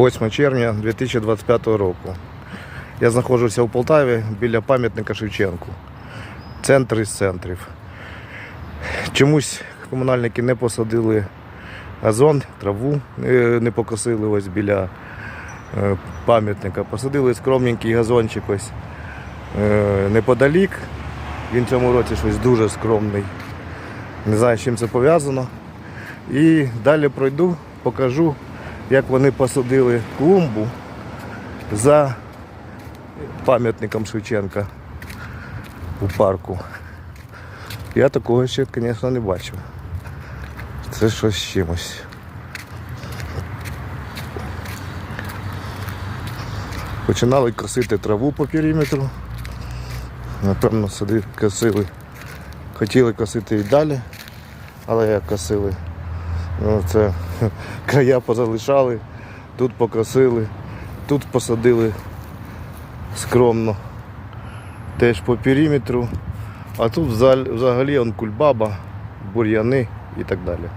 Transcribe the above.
8 червня 2025 року. Я знаходжуся у Полтаві біля пам'ятника Шевченку. Центр із центрів. Чомусь комунальники не посадили газон, траву е, не покосили ось біля е, пам'ятника. Посадили скромненький газончик ось е, неподалік. Він цьому році щось дуже скромний. Не знаю, з чим це пов'язано. І далі пройду, покажу, як вони посадили клумбу за пам'ятником Шевченка у парку. Я такого ще, звісно, не бачив. Це щось з чимось. Починали косити траву по периметру. Напевно, сюди косили. Хотіли косити і далі, але як косили. Ну, це края позалишали, тут покосили, тут посадили скромно. Теж по периметру. А тут взагалі, он кульбаба, бур'яни і так далі.